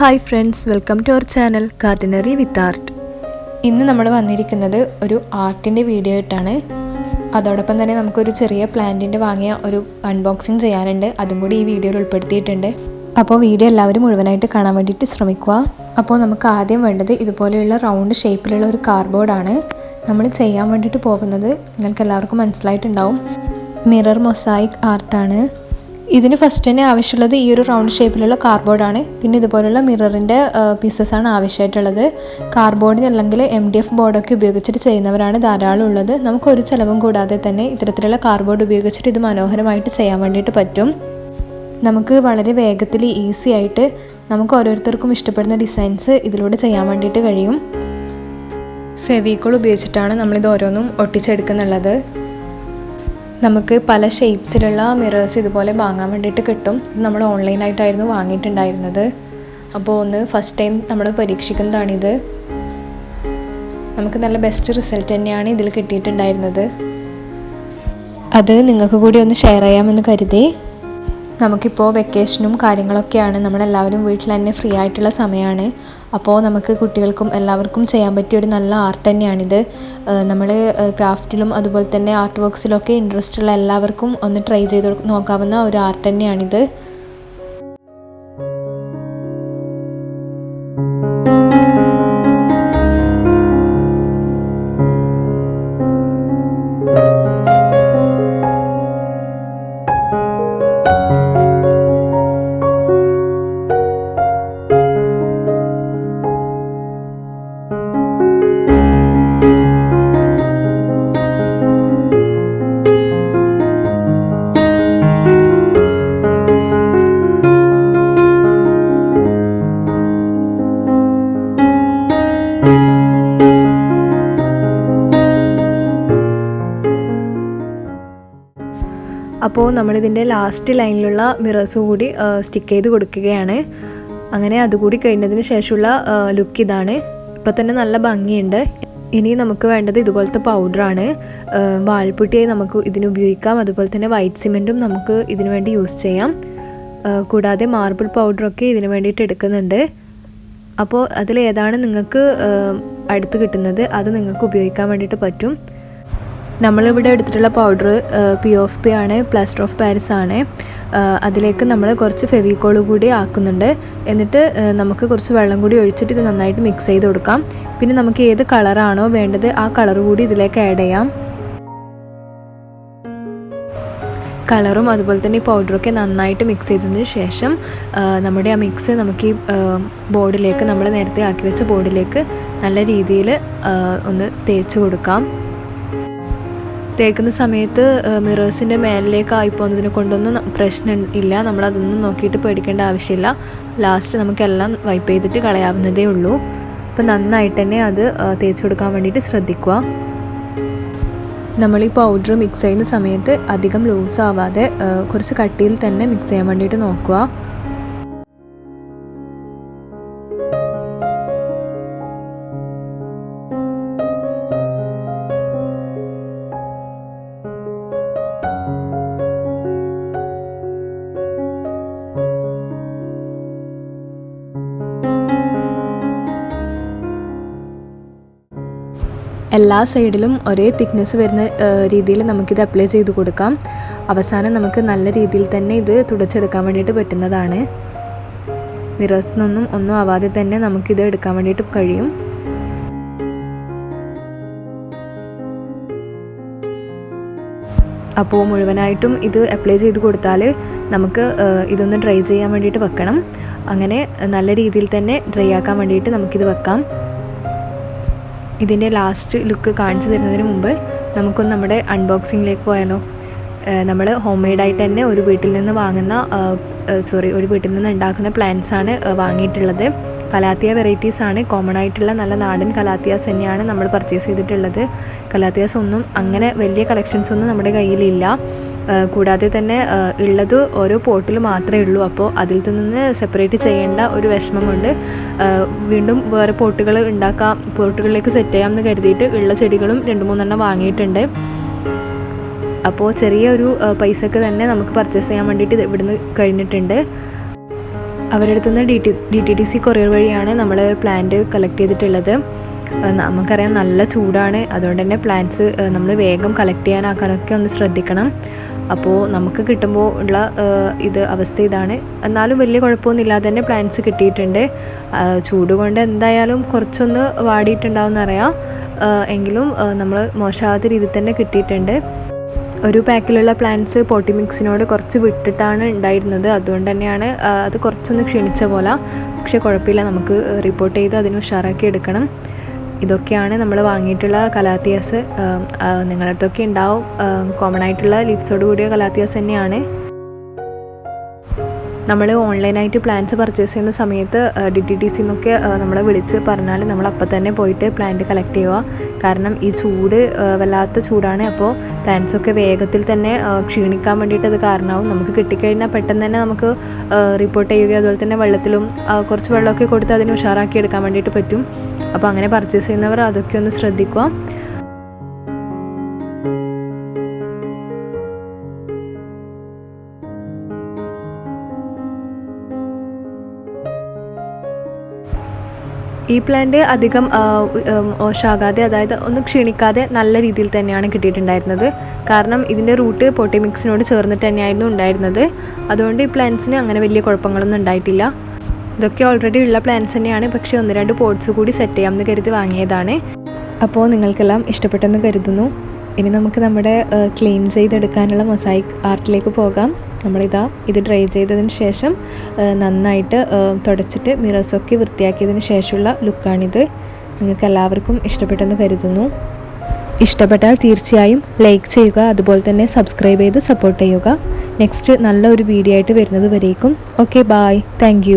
Hi friends welcome to our channel കാർഡിനറി with art ഇന്ന് നമ്മൾ വന്നിരിക്കുന്നത് ഒരു ആർട്ടിന്റെ വീഡിയോ ആയിട്ടാണ്. അതോടൊപ്പം തന്നെ നമുക്കൊരു ചെറിയ പ്ലാന്റിന്റെ വാങ്ങിയ ഒരു അൺബോക്സിങ് ചെയ്യാനുണ്ട്. അതും കൂടി ഈ വീഡിയോയിൽ ഉൾപ്പെടുത്തിയിട്ടുണ്ട്. അപ്പോൾ വീഡിയോ എല്ലാവരും മുഴുവനായിട്ട് കാണാൻ വേണ്ടിയിട്ട് ശ്രമിക്കുക. അപ്പോൾ നമുക്ക് ആദ്യം വേണ്ടത് ഇതുപോലെയുള്ള റൗണ്ട് ഷേപ്പിലുള്ള ഒരു കാർഡ്ബോർഡാണ് നമ്മൾ ചെയ്യാൻ വേണ്ടിയിട്ട് പോകുന്നത് നിങ്ങൾക്ക് എല്ലാവർക്കും മനസ്സിലായിട്ടുണ്ടാവും മിറർ മൊസായിക് ആർട്ടാണ് ഇതിന് ഫസ്റ്റ് തന്നെ ആവശ്യമുള്ളത് ഈ ഒരു റൗണ്ട് ഷേപ്പിലുള്ള കാർഡ്ബോർഡാണ് പിന്നെ ഇതുപോലുള്ള മിററിന്റെ പീസസ് ആണ് ആവശ്യമായിട്ടുള്ളത്. കാർഡ്ബോർഡിന് അല്ലെങ്കിൽ എം ഡി എഫ് ബോർഡൊക്കെ ഉപയോഗിച്ചിട്ട് ചെയ്യുന്നവരാണ് ധാരാളം ഉള്ളത്. നമുക്ക് ഒരു ചിലവും കൂടാതെ തന്നെ ഇത്തരത്തിലുള്ള കാർഡ്ബോർഡ് ഉപയോഗിച്ചിട്ട് ഇത് മനോഹരമായിട്ട് ചെയ്യാൻ വേണ്ടിയിട്ട് പറ്റും. നമുക്ക് വളരെ വേഗത്തിൽ ഈസി ആയിട്ട് നമുക്ക് ഓരോരുത്തർക്കും ഇഷ്ടപ്പെടുന്ന ഡിസൈൻസ് ഇതിലൂടെ ചെയ്യാൻ വേണ്ടിയിട്ട് കഴിയും. ഫെവിക്കോൾ ഉപയോഗിച്ചിട്ടാണ് നമ്മളിത് ഓരോന്നും ഒട്ടിച്ചെടുക്കുന്നുള്ളത്. നമുക്ക് പല ഷേപ്സിലുള്ള മിറേഴ്സ് ഇതുപോലെ വാങ്ങാൻ വേണ്ടിയിട്ട് കിട്ടും. ഇത് നമ്മൾ ഓൺലൈനായിട്ടായിരുന്നു വാങ്ങിയിട്ടുണ്ടായിരുന്നത്. അപ്പോൾ ഒന്ന് ഫസ്റ്റ് ടൈം നമ്മൾ പരീക്ഷിക്കുന്നതാണിത്. നമുക്ക് നല്ല ബെസ്റ്റ് റിസൾട്ട് തന്നെയാണ് ഇതിൽ കിട്ടിയിട്ടുണ്ടായിരുന്നത്. അത് നിങ്ങൾക്ക് കൂടി ഒന്ന് ഷെയർ ചെയ്യാമെന്ന് കരുതി. നമുക്കിപ്പോൾ വെക്കേഷനും കാര്യങ്ങളൊക്കെയാണ്. നമ്മളെല്ലാവരും വീട്ടിൽ തന്നെ ഫ്രീ ആയിട്ടുള്ള സമയമാണ് അപ്പോൾ നമുക്ക് കുട്ടികൾക്കും എല്ലാവർക്കും ചെയ്യാൻ പറ്റിയ ഒരു നല്ല ആർട്ട് തന്നെയാണിത്. നമ്മൾ ക്രാഫ്റ്റിലും അതുപോലെ തന്നെ ആർട്ട് വർക്ക്സിലൊക്കെ ഇൻട്രസ്റ്റ് ഉള്ള എല്ലാവർക്കും ഒന്ന് ട്രൈ ചെയ്ത് നോക്കാവുന്ന ഒരു ആർട്ട് തന്നെയാണിത്. അപ്പോൾ നമ്മളിതിന്റെ ലാസ്റ്റ് ലൈനിലുള്ള മിറേഴ്സ് കൂടി സ്റ്റിക്ക് ചെയ്ത് കൊടുക്കുകയാണ്. അങ്ങനെ അതുകൂടി കഴിഞ്ഞതിന് ശേഷമുള്ള ലുക്ക് ഇതാണ്. ഇപ്പം തന്നെ നല്ല ഭംഗിയുണ്ട്. ഇനി നമുക്ക് വേണ്ടത് ഇതുപോലത്തെ പൗഡറാണ് വാൾപുട്ടിയായി നമുക്ക് ഇതിന് ഉപയോഗിക്കാം. അതുപോലെ തന്നെ വൈറ്റ് സിമെന്റും നമുക്ക് ഇതിനു വേണ്ടി യൂസ് ചെയ്യാം. കൂടാതെ മാർബിൾ പൗഡറൊക്കെ ഇതിന് വേണ്ടിയിട്ട് എടുക്കുന്നുണ്ട്. അപ്പോൾ അതിലേതാണ് നിങ്ങൾക്ക് അടുത്ത് കിട്ടുന്നത്. അത് നിങ്ങൾക്ക് ഉപയോഗിക്കാൻ വേണ്ടിയിട്ട് പറ്റും. നമ്മളിവിടെ എടുത്തിട്ടുള്ള പൗഡർ പി ഓഫ് പി ആണ് പ്ലാസ്റ്റർ ഓഫ് പാരിസ് ആണ്. അതിലേക്ക് നമ്മൾ കുറച്ച് ഫെവിക്കോൾ കൂടി ആക്കുന്നുണ്ട്. എന്നിട്ട് നമുക്ക് കുറച്ച് വെള്ളം കൂടി ഒഴിച്ചിട്ട് ഇത് നന്നായിട്ട് മിക്സ് ചെയ്ത് കൊടുക്കാം. പിന്നെ നമുക്ക് ഏത് കളറാണോ വേണ്ടത് ആ കളർ കൂടി ഇതിലേക്ക് ആഡ് ചെയ്യാം. കളറും അതുപോലെ തന്നെ ഈ പൗഡറൊക്കെ നന്നായിട്ട് മിക്സ് ചെയ്തതിന് ശേഷം നമ്മുടെ ആ മിക്സ് നമുക്ക് ഈ ബോർഡിലേക്ക് നമ്മൾ നേരത്തെ ആക്കി വെച്ച ബോർഡിലേക്ക് നല്ല രീതിയിൽ ഒന്ന് തേച്ച് കൊടുക്കാം. തേക്കുന്ന സമയത്ത് മിറേഴ്സിന്റെ മേലിലേക്ക് ആയിപ്പോകുന്നതിനെ കൊണ്ടൊന്നും പ്രശ്നം ഇല്ല. നമ്മളതൊന്നും നോക്കിയിട്ട് പേടിക്കേണ്ട ആവശ്യമില്ല. ലാസ്റ്റ് നമുക്കെല്ലാം വൈപ്പ് ചെയ്തിട്ട് കളയാവുന്നതേ ഉള്ളൂ. അപ്പോൾ നന്നായിട്ട് തന്നെ അത് തേച്ച് കൊടുക്കാൻ വേണ്ടിയിട്ട് ശ്രദ്ധിക്കുക. നമ്മൾ ഈ പൗഡർ മിക്സ് ചെയ്യുന്ന സമയത്ത് അധികം ലൂസ് ആവാതെ കുറച്ച് കട്ടിയിൽ തന്നെ മിക്സ് ചെയ്യാൻ വേണ്ടിയിട്ട് നോക്കുക. എല്ലാ സൈഡിലും ഒരേ തിക്നെസ് വരുന്ന രീതിയിൽ നമുക്കിത് അപ്ലൈ ചെയ്ത് കൊടുക്കാം. അവസാനം നമുക്ക് നല്ല രീതിയിൽ തന്നെ ഇത് തുടച്ചെടുക്കാൻ വേണ്ടിയിട്ട് പറ്റുന്നതാണ്. മിറേഴ്സിനൊന്നും ഒന്നും ആവാതെ തന്നെ നമുക്കിത് എടുക്കാൻ വേണ്ടിയിട്ട് കഴിയും. അപ്പോൾ മുഴുവനായിട്ടും ഇത് അപ്ലൈ ചെയ്ത് കൊടുത്താൽ നമുക്ക് ഇതൊന്ന് ഡ്രൈ ചെയ്യാൻ വേണ്ടിയിട്ട് വെക്കണം. അങ്ങനെ നല്ല രീതിയിൽ തന്നെ ഡ്രൈ ആക്കാൻ വേണ്ടിയിട്ട് നമുക്കിത് വെക്കാം. ഇതിന്റെ ലാസ്റ്റ് ലുക്ക് കാണിച്ചു തരുന്നതിന് മുമ്പ് നമുക്കൊന്ന് നമ്മുടെ അൺബോക്സിങ്ങിലേക്ക് പോയാലോ. നമ്മൾ ഹോം മെയ്ഡായിട്ട് തന്നെ ഒരു വീട്ടിൽ നിന്ന് വാങ്ങുന്ന സോറി ഒരു വീട്ടിൽ നിന്ന് ഉണ്ടാക്കുന്ന പ്ലാന്റ്സാണ് വാങ്ങിയിട്ടുള്ളത്. കലാത്തിയ വെറൈറ്റീസ് ആണ്. കോമൺ ആയിട്ടുള്ള നല്ല നാടൻ കലാത്തിയാസ് തന്നെയാണ് നമ്മൾ പർച്ചേസ് ചെയ്തിട്ടുള്ളത്. കലാത്തിയാസ് ഒന്നും അങ്ങനെ വലിയ കളക്ഷൻസ് ഒന്നും നമ്മുടെ കയ്യിലില്ല. കൂടാതെ തന്നെ ഉള്ളത് ഓരോ പോട്ടിൽ മാത്രമേ ഉള്ളൂ. അപ്പോൾ അതിൽ നിന്ന് സെപ്പറേറ്റ് ചെയ്യേണ്ട ഒരു വിഷമം കൊണ്ട് വീണ്ടും വേറെ പോട്ടുകൾ ഉണ്ടാക്കാം പോട്ടുകളിലേക്ക് സെറ്റ് ചെയ്യാം എന്ന് കരുതിയിട്ട് ഉള്ള ചെടികളും രണ്ട് മൂന്നെണ്ണം വാങ്ങിയിട്ടുണ്ട്. അപ്പോൾ ചെറിയൊരു പൈസക്ക് തന്നെ നമുക്ക് പർച്ചേസ് ചെയ്യാൻ വേണ്ടിയിട്ട് ഇവിടുന്ന് കഴിഞ്ഞിട്ടുണ്ട്. അവരുടെ അടുത്തുനിന്ന് D T D T C courier വഴിയാണ് നമ്മൾ പ്ലാന്റ് കളക്ട് ചെയ്തിട്ടുള്ളത്. നമുക്കറിയാം നല്ല ചൂടാണ്. അതുകൊണ്ട് തന്നെ പ്ലാന്റ്സ് നമ്മൾ വേഗം കളക്ട് ചെയ്യാനാക്കാനൊക്കെ ഒന്ന് ശ്രദ്ധിക്കണം. അപ്പോൾ നമുക്ക് കിട്ടുമ്പോൾ ഉള്ള ഇത് അവസ്ഥ ഇതാണ്. എന്നാലും വലിയ കുഴപ്പമൊന്നും ഇല്ലാതെ തന്നെ പ്ലാന്റ്സ് കിട്ടിയിട്ടുണ്ട്. ചൂട് കൊണ്ട് എന്തായാലും കുറച്ചൊന്ന് വാടിയിട്ടുണ്ടാവും അറിയാം എങ്കിലും നമ്മൾ മോശമാവാത്ത രീതിയിൽ തന്നെ കിട്ടിയിട്ടുണ്ട്. ഒരു പാക്കിലുള്ള പ്ലാന്റ്സ് പോട്ടി മിക്സിനോട് കുറച്ച് വിട്ടിട്ടാണ് ഉണ്ടായിരുന്നത്. അതുകൊണ്ട് തന്നെയാണ് അത് കുറച്ചൊന്ന് ക്ഷണിച്ച പോലെ. പക്ഷേ കുഴപ്പമില്ല നമുക്ക് റിപ്പോർട്ട് ചെയ്ത് അതിന് ഉഷാറാക്കി എടുക്കണം. ഇതൊക്കെയാണ് നമ്മൾ വാങ്ങിയിട്ടുള്ള കലാത്തിയാസ്. നിങ്ങളുടെ അടുത്തൊക്കെ ഉണ്ടാവും. കോമൺ ആയിട്ടുള്ള ലീവ്സോട് കൂടിയ കലാത്തിയാസ് തന്നെയാണ്. നമ്മൾ ഓൺലൈനായിട്ട് പ്ലാന്റ്സ് പർച്ചേസ് ചെയ്യുന്ന സമയത്ത് ഡി ടി ടി സിന്നൊക്കെ നമ്മളെ വിളിച്ച് പറഞ്ഞാൽ നമ്മൾ അപ്പം തന്നെ പോയിട്ട് പ്ലാന്റ് കളക്ട് ചെയ്യുക. കാരണം ഈ ചൂട് വല്ലാത്ത ചൂടാണ്. അപ്പോൾ പ്ലാന്റ്സൊക്കെ വേഗത്തിൽ തന്നെ ക്ഷീണിക്കാൻ വേണ്ടിയിട്ട് അത് കാരണമാവും. നമുക്ക് കിട്ടിക്കഴിഞ്ഞാൽ പെട്ടെന്ന് തന്നെ നമുക്ക് റിപ്പോർട്ട് ചെയ്യുകയും അതുപോലെ തന്നെ വെള്ളത്തിലും കുറച്ച് വെള്ളമൊക്കെ കൊടുത്ത് അതിന് ഉഷാറാക്കി എടുക്കാൻ വേണ്ടിയിട്ട് പറ്റും. അപ്പോൾ അങ്ങനെ പർച്ചേസ് ചെയ്യുന്നവർ അതൊക്കെ ഒന്ന് ശ്രദ്ധിക്കുക. ഈ പ്ലാന്റ് അധികം മോശമാകാതെ അതായത് ഒന്ന് ക്ഷീണിക്കാതെ നല്ല രീതിയിൽ തന്നെയാണ് കിട്ടിയിട്ടുണ്ടായിരുന്നത്. കാരണം ഇതിന്റെ റൂട്ട് പോട്ടി മിക്സിനോട് ചേർന്നിട്ട് തന്നെയായിരുന്നു ഉണ്ടായിരുന്നത്. അതുകൊണ്ട് ഈ പ്ലാന്റ്സിന് അങ്ങനെ വലിയ കുഴപ്പങ്ങളൊന്നും ഉണ്ടായിട്ടില്ല. ഇതൊക്കെ ഓൾറെഡി ഉള്ള പ്ലാന്റ്സ് തന്നെയാണ്. പക്ഷേ ഒന്ന് രണ്ട് പോട്ട്സ് കൂടി സെറ്റ് ചെയ്യാമെന്ന് കരുതി വാങ്ങിയതാണ്. അപ്പോൾ നിങ്ങൾക്കെല്ലാം ഇഷ്ടപ്പെട്ടെന്ന് കരുതുന്നു. ഇനി നമുക്ക് നമ്മുടെ ക്ലീൻ ചെയ്തെടുക്കാനുള്ള മൊസൈക്ക് ആർട്ടിലേക്ക് പോകാം. നമ്മളിതാ ഇത് ഡ്രൈ ചെയ്തതിന് ശേഷം നന്നായിട്ട് തുടച്ചിട്ട് മിറേഴ്സൊക്കെ വൃത്തിയാക്കിയതിന് ശേഷമുള്ള ലുക്കാണിത് നിങ്ങൾക്ക് എല്ലാവർക്കും ഇഷ്ടപ്പെട്ടെന്ന് കരുതുന്നു. ഇഷ്ടപ്പെട്ടാൽ തീർച്ചയായും ലൈക്ക് ചെയ്യുക അതുപോലെ തന്നെ സബ്സ്ക്രൈബ് ചെയ്ത് സപ്പോർട്ട് ചെയ്യുക. നെക്സ്റ്റ് നല്ല ഒരു വീഡിയോ ആയിട്ട് വരുന്നത് വരേക്കും. Okay bye thank